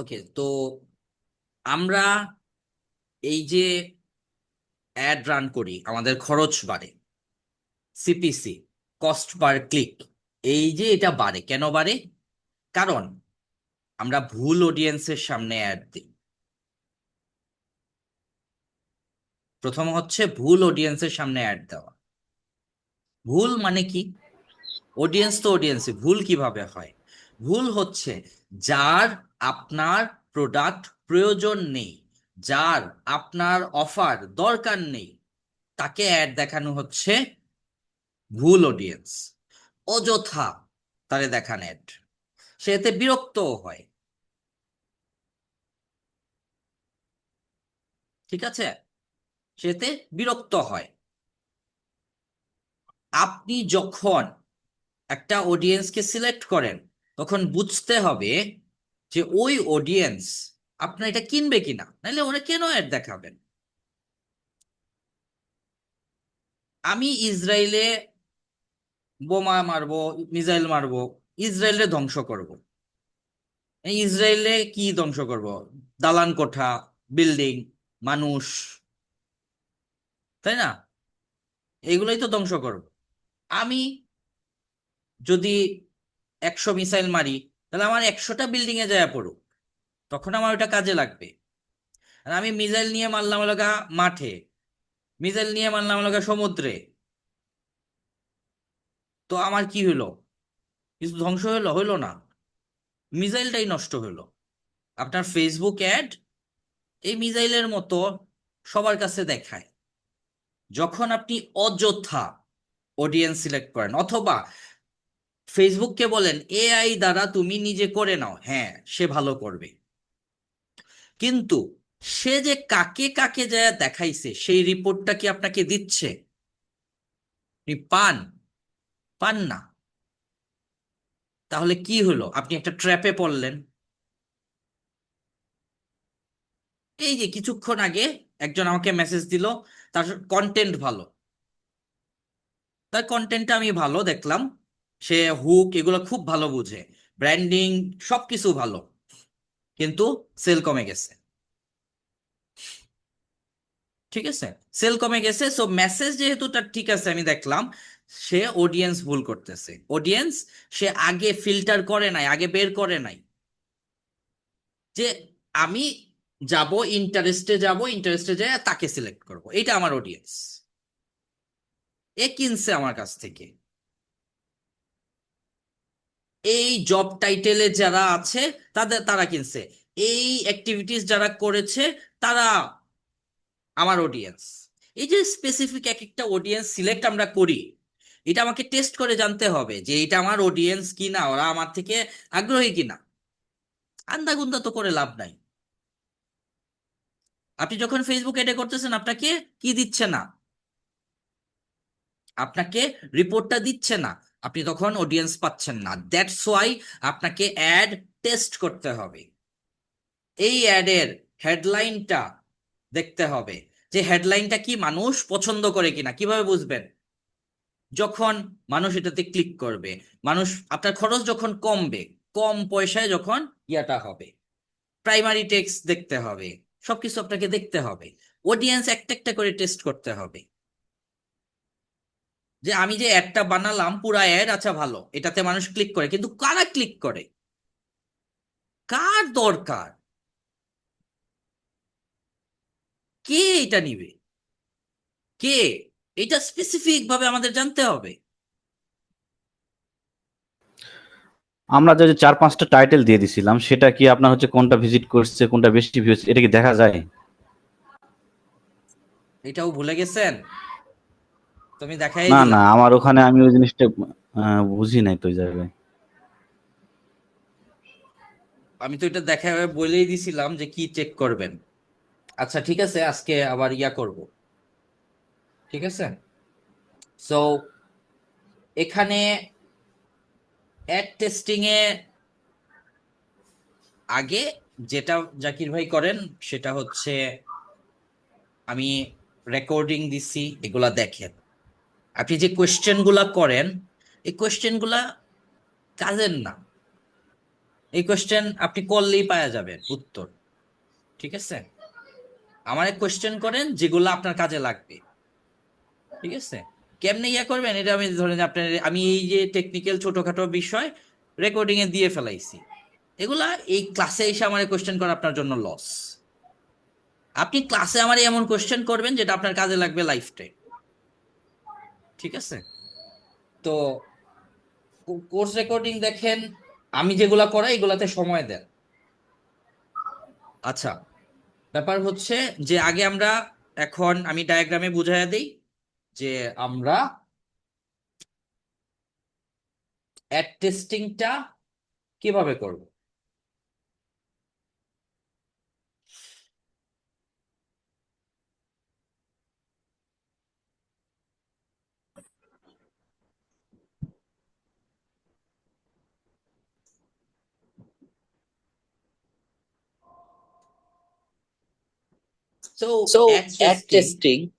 ওকে তো আমরা এই যে অ্যাড রান করি আমাদের খরচ বাড়ে সিপিসি কস্ট পার ক্লিক এই যে এটা বাড়ে, কেন বাড়ে? কারণ আমরা ভুল অডিয়েন্সের সামনে অ্যাড দিই। প্রথম হচ্ছে ভুল অডিয়েন্সের সামনে অ্যাড দেওয়া। ভুল মানে কি? অডিয়েন্স তো অডিয়েন্সে ভুল কীভাবে হয়? ভুল হচ্ছে যার আপনার প্রোডাক্ট প্রয়োজন নেই, যার আপনার অফার দরকার নেই, তাকে অ্যাড দেখানো হচ্ছে ভুল অডিয়েন্স অযথা তারে দেখান অ্যাড সে এতে বিরক্তও হয়। ঠিক আছে? সে এতে বিরক্ত হয়। আপনি যখন একটা অডিয়েন্সকে সিলেক্ট করেন, তখন বুঝতে হবে যে ওই অডিয়েন্স আপনার এটা কিনবে কিনা? নাহলে ওরা কেন অ্যাড দেখাবেন? আমি ইসরায়েলে বোমা মারবো, মিসাইল মারবো ইসরায়েলে ধ্বংস করব। ইসরায়েলে কি ধ্বংস করব? দালান কোঠা, বিল্ডিং, মানুষ, তাই না? এগুলোই তো ধ্বংস করব। আমি যদি একশো মিসাইল মারি তাহলে আমার একশোটা বিল্ডিং এ যায় পড়ুক, তখন আমার ওটা কাজে লাগবে। আর আমি মিসাইল নিয়ে মারলাম লাগা মাঠে মিসাইল নিয়ে মারলাম লাগা সমুদ্রে। তো আমার কি হলো? কিছু ধ্বংস হলো? হইল না। মিসাইলটাই নষ্ট হলো। আপনার ফেসবুক অ্যাড এই মিসাইলের মতো সবার কাছে দেখায়। যখন আপনি অযথা অডিয়েন্স সিলেক্ট করেন, অথবা ফেসবুককে বলেন এআই দ্বারা তুমি নিজে করে নাও। হ্যাঁ সে ভালো করবে। কিন্তু সে যে কাকে কাকে যায় দেখাইছে, সেই রিপোর্টটা কি আপনাকে দিচ্ছে? পান? পান না। তাহলে কি হলো? আপনি একটা ট্র্যাপে পড়লেন। এই যে কিছুক্ষণ আগে একজন আমাকে মেসেজ দিল, তার কন্টেন্ট ভালো। তার কন্টেন্টটা আমি ভালো দেখলাম। সে হুক এগুলো খুব ভালো বুঝে। ব্র্যান্ডিং সবকিছু ভালো। কিন্তু সেল কমে গেছে। ঠিক আছে? সেল কমে গেছে সো মেসেজ যেহেতু তার ঠিক আছে, আমি দেখলাম, সে অডিয়েন্স ভুল করতেছে। অডিয়েন্স সে আগে ফিল্টার করে নাই, আগে বের করে নাই। যে আমি যাব ইন্টারেস্টে যাব ইন্টারেস্টে যাই তাকে সিলেক্ট করব। এটা আমার অডিয়েন্স এ কিনছে আমার কাছ থেকে। এই জব টাইটেলে যারা আছে, তাদের, তারা কিনছে। এই অ্যাক্টিভিটিস যারা করেছে, তারা আমার অডিয়েন্স এই যে স্পেসিফিক এক একটা অডিয়েন্স সিলেক্ট আমরা করি, এটা আমাকে টেস্ট করে জানতে হবে যে এটা আমার অডিয়েন্স কিনা, ওরা আমার থেকে আগ্রহী কিনা। আন্দাগুন্দা তো করে লাভ নাই। আপনি যখন ফেসবুক এডে করতেছেন, আপনাকে কি দিচ্ছে না? আপনাকে রিপোর্টটা দিচ্ছে না। আপনি তখন অডিয়েন্স পাচ্ছেন না। দ্যাটস ওয়াই আপনাকে অ্যাড টেস্ট করতে হবে। এই অ্যাডের হেডলাইনটা দেখতে হবে যে হেডলাইনটা কি মানুষ পছন্দ করে কিনা, কীভাবে বুঝবেন? যখন মানুষ এটাতে ক্লিক করবে, মানুষ, আপনার খরচ যখন কমবে, কম পয়সায় যখন ইয়াটা হবে। প্রাইমারি টেক্সট দেখতে হবে, সবকিছু আপনাকে দেখতে হবে। অডিয়েন্স একটা একটা করে টেস্ট করতে হবে। যে আমি যে অ্যাডটা বানালাম পুরা অ্যাড আচ্ছা ভালো। এটাতে মানুষ ক্লিক করে। কিন্তু কারা ক্লিক করে? কার দরকার? কে এটা নিবে? কে? এটা স্পেসিফিক ভাবে আমাদের জানতে হবে। আমরা যে চার পাঁচটা টাইটেল দিয়ে দিছিলাম সেটা কি আপনার হচ্ছে কোনটা ভিজিট করছে কোনটা বেশি ভিউজ এটা কি দেখা যায়? এটাও ভুলে গেছেন? তুমি দেখাই না না আমার ওখানে আমি ওই জিনিসটা বুঝি নাই তো জায়গায়। আমি তো এটা দেখা বলেই দিছিলাম যে কি চেক করবেন। আচ্ছা ঠিক আছে আজকে আবার ইয়া করব। ঠিক আছে? সো এখানে অ্যাড টেস্টিং এ আগে যেটা জাকির ভাই করেন সেটা হচ্ছে আমি রেকর্ডিং দিছি এগুলা দেখেন। আপনি যে কোয়েশ্চেনগুলা করেন, এই কোয়েশ্চেনগুলা কাজের না। এই কোয়েশ্চেন আপনি করলেই পাওয়া যাবেন উত্তর, ঠিক আছে? আমারে কোয়েশ্চেন করেন যেগুলো আপনার কাজে লাগবে, ঠিক আছে? কেমনে ইয়া করবেন? এটা আমি ধরেন আপনার, আমি এই যে টেকনিক্যাল ছোটখাটো বিষয় রেকর্ডিং এ দিয়ে ফেলাইছি। এগুলা এই ক্লাসে এসে আমার কোয়েশ্চেন করা আপনার জন্য লস আপনি ক্লাসে আমার এমন কোয়েশ্চেন করবেন যেটা আপনার কাজে লাগবে লাইফ টাইম ঠিক আছে? তো কোর্স রেকর্ডিং দেখেন, আমি যেগুলা করাই এগুলাতে সময় দেন। আচ্ছা ব্যাপার হচ্ছে যে আগে আমরা এখন আমি ডায়াগ্রামে বুঝাইয়া দিই যে আমরা অ্যাড টেস্টিংটা কীভাবে করব। So, So ad ad testing testing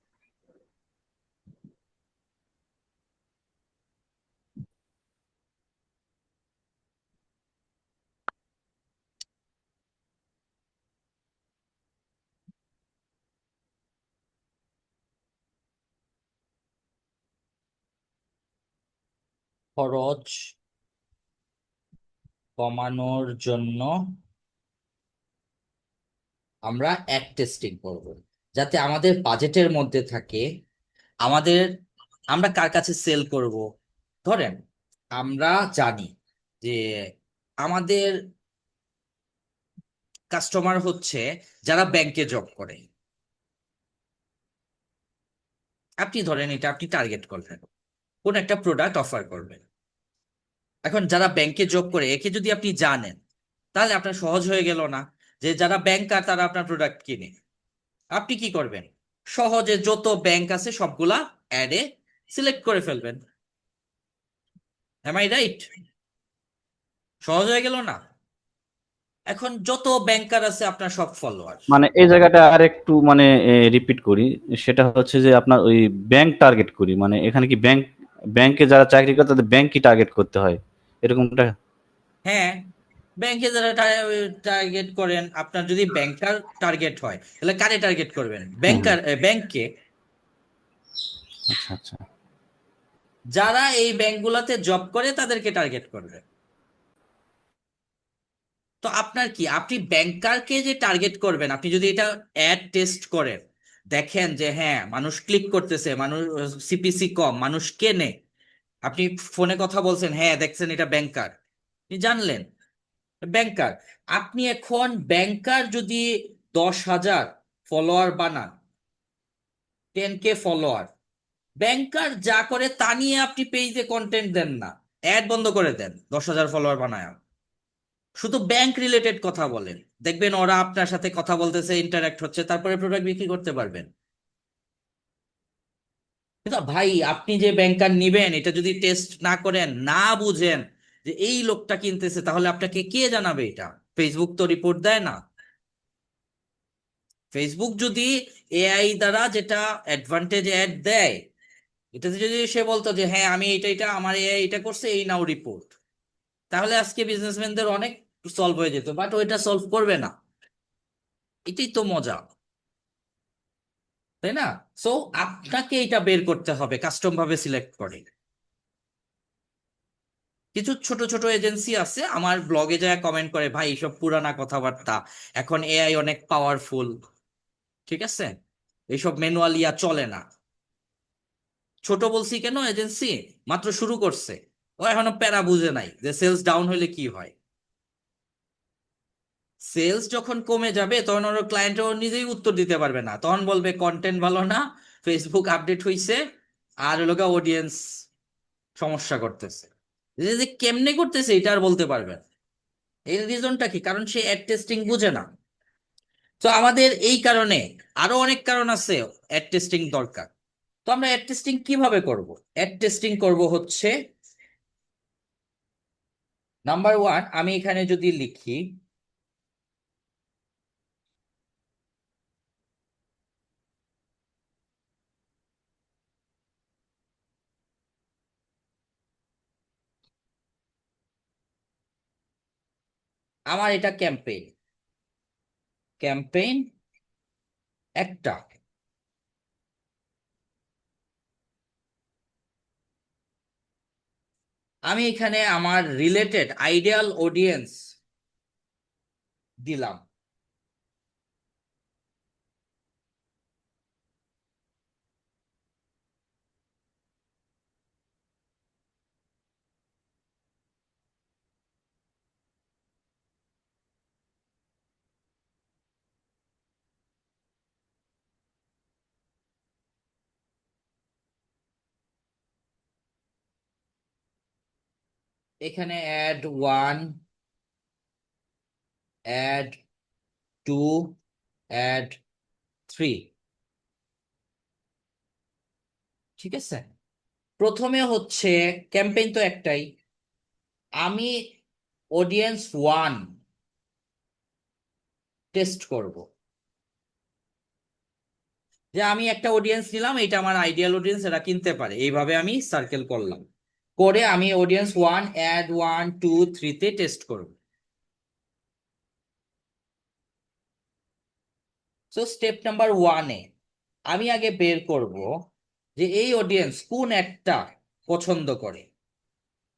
খরচ কমানোর জন্য আমরা এক টেস্টিং করব। যাতে আমাদের বাজেটের মধ্যে থাকে, আমাদের, আমরা কার কাছে সেল করব? ধরেন, আমরা জানি যে আমাদের কাস্টমার হচ্ছে যারা ব্যাংকে জব করে। আপনি ধরেন এটা আপনি টার্গেট করলেন। কোন একটা প্রোডাক্ট অফার করবেন। এখন যারা ব্যাংকে জব করে, একে যদি আপনি জানেন, তাহলে আপনার সহজ হয়ে গেল না। যে যারা ব্যাংকার তারা আপনার প্রোডাক্ট কিনে। আপনি কি করবেন? সহজে যত ব্যাংক আছে সবগুলা অ্যাডে সিলেক্ট করে ফেলবেন। এম আই রাইট সহজ হয়ে গেল না? এখন যত ব্যাংকার আছে আপনার সব ফলোয়ার মানে এই জায়গাটা আর একটু মানে রিপিট করি। সেটা হচ্ছে যে আপনার ওই ব্যাংক টার্গেট করি। মানে এখানে কি ব্যাংক ব্যাংকে যারা চাকরি করে তাদের ব্যাংক কি টার্গেট করতে হয়? এরকমটা? হ্যাঁ। ব্যাংকে যারা টার্গেট করেন আপনার যদি ব্যাংকার টার্গেট হয় তাহলে কারে টার্গেট করবেন? ব্যাংকার ব্যাংকে। আচ্ছা আচ্ছা। যারা এই ব্যাংকগুলোতে জব করে তাদেরকে টার্গেট করবে। তো আপনার কি আপনি ব্যাংকারকে যে টার্গেট করবেন আপনি যদি এটা অ্যাড টেস্ট করেন দেখেন যে হ্যাঁ মানুষ ক্লিক করতেছে মানুষ সিপিসি কম মানুষ কেনে। আপনি ফোনে কথা বলছেন হ্যাঁ দেখছেন এটা ব্যাংকার জানলেন ব্যাংকার আপনি এখন ব্যাংকার যদি দশ হাজার ফলোয়ার বানান টেন কে ফলোয়ার ব্যাংকার যা করে তা নিয়ে আপনি পেজে কন্টেন্ট দেন না অ্যাড বন্ধ করে দেন, দশ হাজার ফলোয়ার বানায় শুধু ব্যাংক রিলেটেড কথা বলেন, দেখবেন ওরা আপনার সাথে কথা বলতেছে ইন্টারাক্ট হচ্ছে, তারপরে প্রোডাক্ট বিক্রি করতে পারবেন। ভাই, আপনি যে ব্যাংকার নিবেন, এটা যদি টেস্ট না করেন, না বুঝেন যে এই লোকটা কিনতেছে, তাহলে আপনাকে কে জানাবে এটা? ফেসবুক তো রিপোর্ট দেয় না। ফেসবুক যদি এআই দ্বারা যেটা অ্যাডভান্টেজ অ্যাড দেয়, এটাতে যদি সে বলতো যে হ্যাঁ আমি এটা এটা, আমার এআই এটা করছে, এই নাও রিপোর্ট তাহলে আজকে বিজনেসম্যানদের অনেক সলভ হয়ে যেত বাট ওইটা সলভ করবে না। এটাই তো মজা। তাই না? সো আপনাকে এটা বের করতে হবে কাস্টম ভাবে সিলেক্ট করে। কিছু ছোট ছোট এজেন্সি আছে, আমার ব্লগে যায় কমেন্ট করে, ভাই, এইসব পুরানা কথাবার্তা, এখন এআই অনেক পাওয়ারফুল ঠিক আছে? এইসব ম্যানুয়াল ইয়া চলে না। ছোট বলছি কেন এজেন্সি মাত্র শুরু করছে। ও এখনও প্যারা বুঝে নাই যে সেলস ডাউন হলে কি হয়। সেলস যখন কমে যাবে, তখন ওর ক্লায়েন্ট ও নিজেই উত্তর দিতে পারবে না। তখন বলবে কন্টেন্ট ভালো না ফেসবুক আপডেট হইছে, আর লোকা অডিয়েন্স সমস্যা করতেছে। যে কেমনে করতেছে এটা আর বলতে পারবে এই রিজনটা কি? কারণ সে অ্যাড টেস্টিং বুঝে না। তো আমাদের এই কারণে আরও অনেক কারণ আছে অ্যাড টেস্টিং দরকার। তো আমরা অ্যাড টেস্টিং কীভাবে করব? অ্যাড টেস্টিং করব হচ্ছে নাম্বার ওয়ান আমি এখানে যদি লিখি আমার এটা ক্যাম্পেইন ক্যাম্পেইন একটা। আমি এখানে আমার রিলেটেড আইডিয়াল অডিয়েন্স দিলাম। এখানে ad one ad two ad three ঠিক আছে? প্রথমে হচ্ছে ক্যাম্পেইন তো একটাই। আমি অডিয়েন্স ওয়ান টেস্ট করব। যে আমি একটা অডিয়েন্স নিলাম এটা আমার আইডিয়াল অডিয়েন্স এরা কিনতে পারে। এইভাবে আমি সার্কেল করলাম। করে আমি audience one ad one two থ্রিতে টেস্ট করব। সো স্টেপ নাম্বার ওয়ানে আমি আগে বের করব যে এই অডিয়েন্স কোন একটা পছন্দ করে।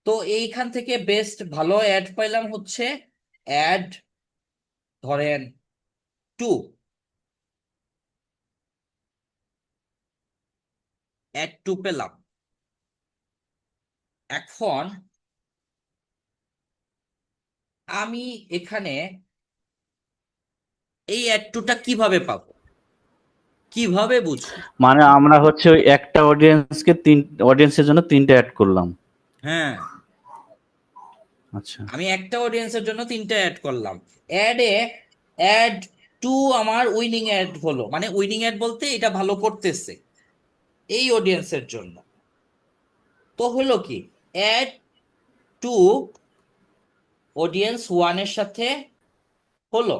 তো এইখান থেকে বেস্ট ভালো অ্যাড পাইলাম হচ্ছে অ্যাড ধরেন টু অ্যাড টু পেলাম। এখন আমি এখানে এই অ্যাড টুটা কীভাবে পাবো? কীভাবে বুঝব? মানে আমরা হচ্ছে ওই একটা অডিয়েন্সকে তিন অডিয়েন্সের জন্য তিনটে অ্যাড করলাম। হ্যাঁ। আচ্ছা। আমি একটা অডিয়েন্সের জন্য তিনটা অ্যাড করলাম। অ্যাডে অ্যাড টু আমার উইনিং অ্যাড হলো। মানে উইনিং অ্যাড বলতে এটা ভালো করতেছে। এই অডিয়েন্সের জন্য। তো হলো কি? অ্যাড টু অডিয়েন্স ওয়ানের সাথে হলো।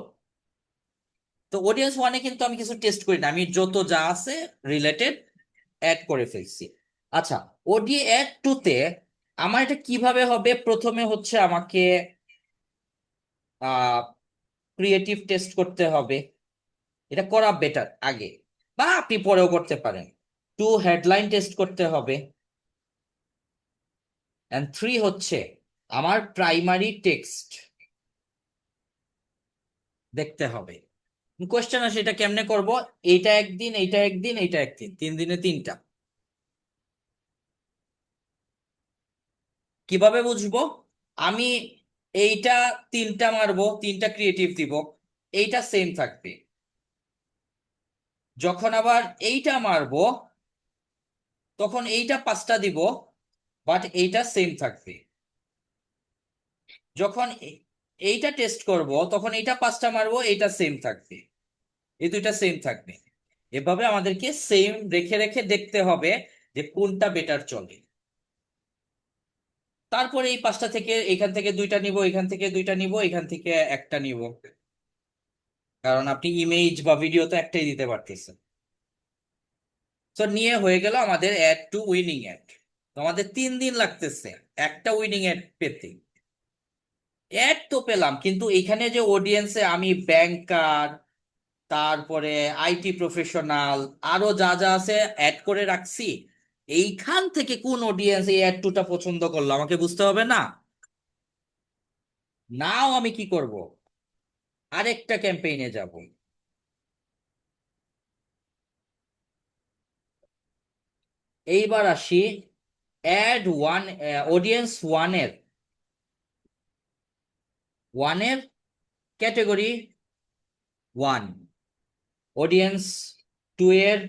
তো অডিয়েন্স ওয়ানে কিন্তু আমি কিছু টেস্ট করি না, আমি যত যা আছে রিলেটেড অ্যাড করে ফেলছি। আচ্ছা ওডি অ্যাড টুতে আমার এটা কীভাবে হবে? প্রথমে হচ্ছে আমাকে ক্রিয়েটিভ টেস্ট করতে হবে। এটা করা বেটার আগে, বা আপনি পরেও করতে পারেন। টু হেডলাইন টেস্ট করতে হবে। এন্ড থ্রি হচ্ছে আমার প্রাইমারি টেক্সট দেখতে হবে। কোয়েশ্চেন আছে এটা কেমনে করব? এইটা একদিন এইটা একদিন এইটা একদিন। তিন দিনে তিনটা। কীভাবে বুঝব? আমি এইটা তিনটা মারবো, তিনটা ক্রিয়েটিভ দিব। এইটা সেম থাকবে। যখন আবার এইটা মারবো, তখন এইটা পাঁচটা দিব। বাট এইটা সেম থাকবে। যখন এইটা টেস্ট করব, তখন এইটা পাঁচটা মারবো, এইটা সেম থাকবে। এই দুইটা সেম থাকবে। এভাবে আমাদেরকে সেম রেখে রেখে দেখতে হবে যে কোনটা বেটার চলে। তারপরে এই পাঁচটা থেকে এখান থেকে দুইটা নিব, এখান থেকে দুইটা নিব, এখান থেকে একটা নিব। কারণ আপনি ইমেজ বা ভিডিও তো একটাই দিতে পারতেছেন। তো নিয়ে হয়ে গেল আমাদের অ্যাড টু উইনিং অ্যাড তো আমাদের তিন দিন লাগতেছে, একটা উইনিং অ্যাড পেতে। অ্যাড তো পেলাম, কিন্তু এখানে যে অডিয়েন্সে আমি ব্যাংকার তারপরে আইটি প্রফেশনাল আরও যা যা আছে অ্যাড করে রাখছি, এইখান থেকে কোন অডিয়েন্স এই অ্যাড টুটা পছন্দ করল, আমাকে বুঝতে হবে না? নাও আমি কি করব? আরেকটা ক্যাম্পেইনে যাব। এইবার আসি। অ্যাড ওয়ান অডিয়েন্স ওয়ানের ওয়ানের ক্যাটেগরি ওয়ান অডিয়েন্স টু এর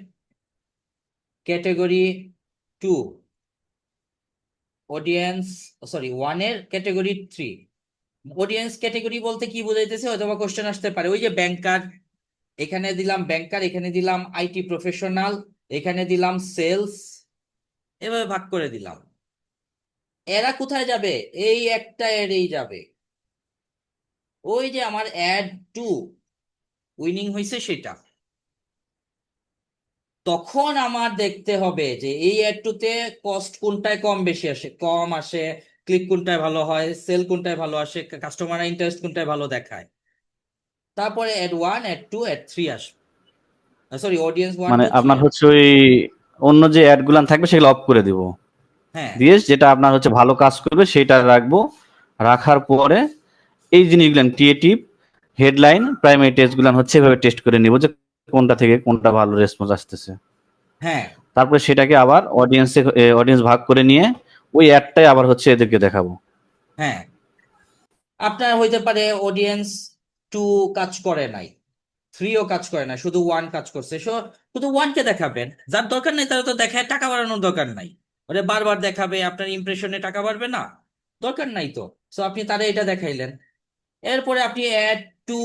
ক্যাটেগরি টু অডিয়েন্স সরি ওয়ানের ক্যাটেগরি থ্রি অডিয়েন্স ক্যাটেগরি বলতে কি বোঝাইতেছে? অথবা কোশ্চেন আসতে পারে। ওই যে ব্যাংকার এখানে দিলাম ব্যাংকার এখানে দিলাম আইটি প্রফেশনাল এখানে দিলাম সেলস এভাবে ভাগ করে দিলাম। এরা কোথায় যাবে? এই একটা এরই যাবে। ওই যে আমার অ্যাড টু উইনিং হয়েছে সেটা। তখন আমার দেখতে হবে যে এই অ্যাড টুতে কস্ট কোনটায় কম বেশি আসে? কম আসে ক্লিক কোনটায় ভালো হয় সেল কোনটায় ভালো আসে কাস্টমার ইন্টারেস্ট কোনটায় ভালো দেখায়। তারপরে ad one ad two ad three আসবে। সরি অডিয়েন্স ওয়ান মানে আপনার হচ্ছে ওই অন্য যে অ্যাড গুলান থাকবে সেগুলো অফ করে দিব। হ্যাঁ। দিয়ে যেটা আপনার হচ্ছে ভালো কাজ করবে সেটা রাখব। রাখার পরে এই জিনিসগুলো ক্রিয়েটিভ হেডলাইন প্রাইমারি টেস্ট গুলান হচ্ছে এভাবে টেস্ট করে নিব যে কোনটা থেকে কোনটা ভালো রেসপন্স আসতেছে। হ্যাঁ। তারপরে সেটাকে আবার অডিয়েন্সে অডিয়েন্স ভাগ করে নিয়ে ওই অ্যাডটাই আবার হচ্ছে এদেরকে দেখাবো। হ্যাঁ। আপনার হইতে পারে অডিয়েন্স টু কাজ করে নাই। থ্রিও কাজ করে না, শুধু ওয়ান কাজ করছে। সো শুধু ওয়ানকে দেখাবেন, যার দরকার নাই তারা তো দেখায়, টাকা বাড়ানোর দরকার নাই। ওরে বারবার দেখাবে, আপনার ইমপ্রেশনে টাকা বাড়বে না। দরকার নাই তো। সো আপনি তারা এটা দেখাইলেন। এরপরে আপনি ad two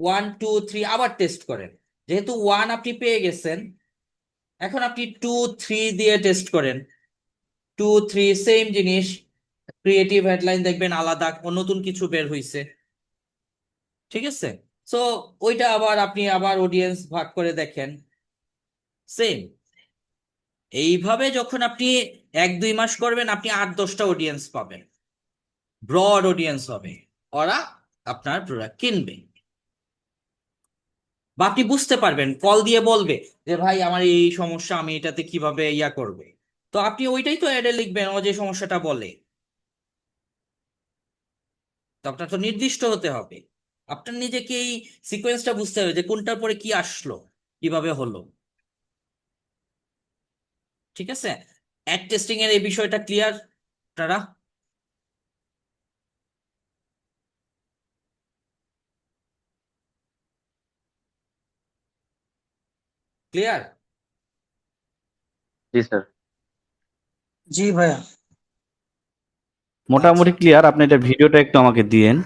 one two three আবার টেস্ট করেন। যেহেতু ওয়ান আপনি পেয়ে গেছেন, এখন আপনি টু থ্রি দিয়ে টেস্ট করেন। টু থ্রি সেম জিনিস। ক্রিয়েটিভ হেডলাইন দেখবেন, আলাদা, নতুন কিছু বের হইছে। ঠিক আছে? সো ওইটা আবার আপনি আবার অডিয়েন্স ভাগ করে দেখেন। সেম এইভাবে যখন আপনি এক দুই মাস করবেন, আপনি আট দশটা অডিয়েন্স পাবেন। ব্রড অডিয়েন্স হবে। ওরা আপনার প্রোডাক্ট কিনবে। বা আপনি বুঝতে পারবেন কল দিয়ে বলবে যে, ভাই, আমার এই সমস্যা, আমি এটাতে কীভাবে ইয়া করবে? তো আপনি ওইটাই তো অ্যাডে লিখবেন, ও যে সমস্যাটা বলে। তো আপনার তো নির্দিষ্ট হতে হবে। আপনার নিজেকে এই সিকোয়েন্সটা বুঝতে হবে যে কোনটার পরে কি আসলো কীভাবে হলো। ঠিক আছে? অ্যাড টেস্টিং এর এই বিষয়টা ক্লিয়ার আপনারা ক্লিয়ার জি স্যার। জি ভাইয়া। মোটামুটি। ক্লিয়ার আপনি এটা ভিডিওটা একটু আমাকে দিয়েন।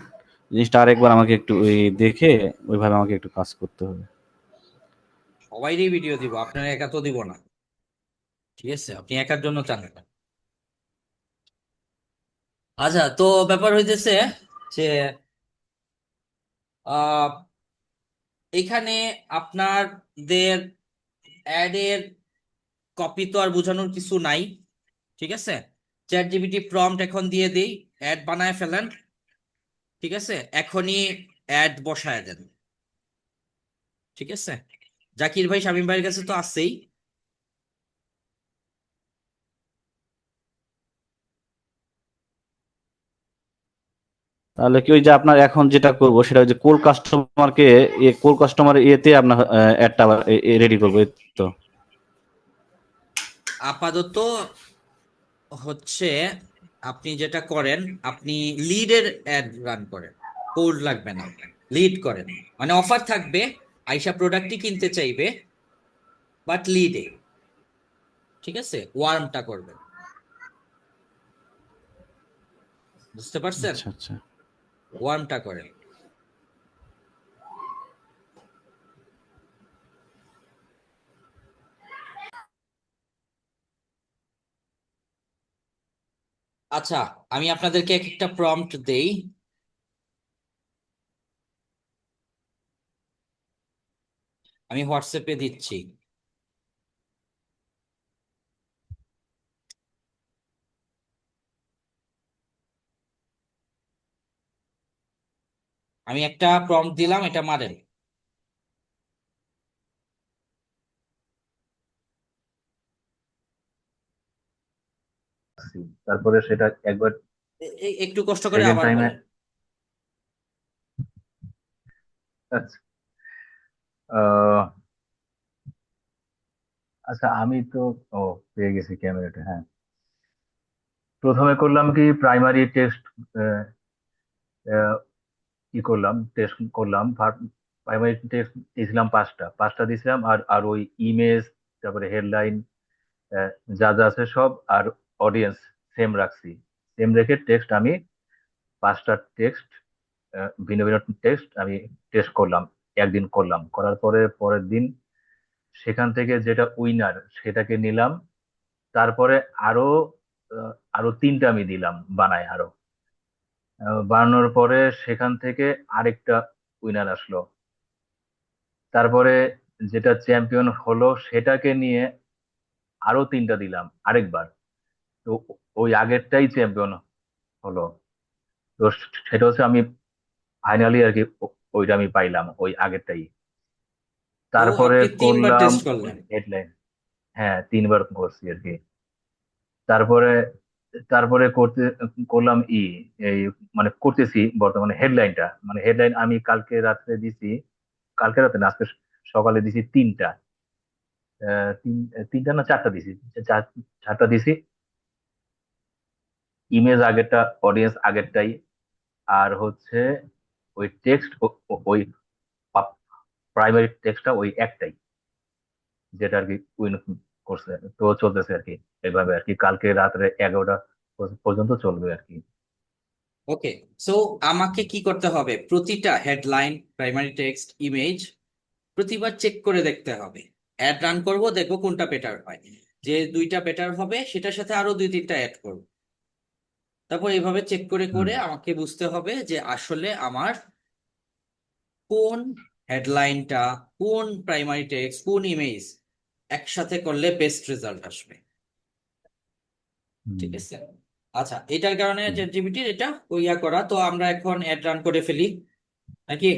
জিনিসটা আরেকবার আমাকে একটু ওই দেখে ওইভাবে আমাকে একটু কাজ করতে হবে। সবাইরই ভিডিও দিব, আপনার একা তো দিব না। ঠিক আছে, আপনি একার জন্য চান। আচ্ছা তো ব্যাপার হইতেছে যে এখানে আপনাদের অ্যাডের কপি তো আর বোঝানোর কিছু নাই, ঠিক আছে? চ্যাট জিপিটি প্রম্পট এখন দিয়ে দিই, অ্যাড বানায় ফেলেন। ঠিক আছে? এখনই অ্যাড বসায় দেন। ঠিক আছে? জাকির ভাই শামীম ভাইয়ের কাছে তো আছেই। তাহলে কি ওই যে আপনার এখন যেটা করব সেটা হচ্ছে কোল কাস্টমারকে কোল কাস্টমার ইয়েতে আপনার অ্যাডটা রেডি করব তো। আপাতত হচ্ছে আপনি যেটা করেন আপনি লিডের অ্যাড রান করেন। কোড লাগবে না। লিড করেন। মানে অফার থাকবে আইসা প্রোডাক্টই কিনতে চাইবে বাট লিডে ঠিক আছে? ওয়ার্মটা করবেন। বুঝতে পারছেন? আচ্ছা আচ্ছা। ওয়ার্মটা করেন। আচ্ছা আমি আপনাদেরকে এক একটা প্রম্পট দেই। আমি হোয়াটসঅ্যাপে দিচ্ছি। আমি একটা প্রম্পট দিলাম, এটা মারেন। তারপরে সেটা একবার একটু কষ্ট করে আবার। আচ্ছা আচ্ছা আমি তো ও পেয়ে গেছি ক্যামেরাটা হ্যাঁ প্রথমে করলাম কি প্রাইমারি টেস্ট কি করলাম টেস্ট করলাম প্রাইমারি টেস্ট দিয়েছিলাম পাঁচটা পাঁচটা দিয়েছিলাম আর আর ওই ইমেজ তারপরে হেডলাইন যা যা আছে সব আর অডিয়েন্স সেম রাখছি। সেম রেখে টেক্সট আমি পাঁচটা টেক্সট ভিন্ন ভিন্ন টেক্সট আমি টেস্ট করলাম, একদিন করলাম। করার পরে পরের দিন সেখান থেকে যেটা উইনার সেটাকে নিলাম। তারপরে আরও আরও তিনটা আমি দিলাম বানাই আরও। বানানোর পরে সেখান থেকে আরেকটা উইনার আসলো। তারপরে যেটা চ্যাম্পিয়ন হলো সেটাকে নিয়ে আরও তিনটা দিলাম আরেকবার। ওই আগেরটাই চ্যাম্পিয়ন হলো। তো সেটা হচ্ছে আমি ফাইনালি আর কি ওইটা আমি পাইলাম ওই আগেরটাই। তারপরে করলাম টেস্ট করলেন। হেডলাইন হ্যাঁ তিনবার করছি আর কি। তারপরে তারপরে করতে করলাম ই এই মানে করতেছি বর্তমানে হেডলাইনটা মানে হেডলাইন আমি কালকে রাত্রে দিছি কালকে রাতে না আজকে সকালে দিছি তিনটা। তিনটা না চারটা দিছি। চার- চারটা দিছি। ইমেজ আগেরটা অডিয়েন্স আগেরটাই। আর হচ্ছে ওই টেক্সট ওই প্রাইমারি টেক্সটটা ওই একটাই, যেটা আর কি উইন করছে। তো চলতেছে আর কি, এইভাবে আর কি। কালকে রাত্রে এগারোটা পর্যন্ত চলবে আর কি। ওকে সো আমাকে কি করতে হবে? প্রতিটা হেডলাইন প্রাইমারি টেক্সট ইমেজ প্রতিবার চেক করে দেখতে হবে। অ্যাড রান করব, দেখব কোনটা বেটার হয়। যে দুইটা বেটার হবে, সেটার সাথে আরও দুই তিনটা অ্যাড করব। তারপর এইভাবে চেক করে করে আমাকে বুঝতে হবে যে আসলে আমার কোন হেডলাইনটা কোন প্রাইমারি টেক্সট কোন ইমেজ একসাথে করলে বেস্ট রেজাল্ট আসবে। ঠিক আছে? আচ্ছা এটার কারণে। চ্যাট জিপিটির এটা ইয়া করা তো আমরা এখন অ্যাড রান করে ফেলি। নাকি?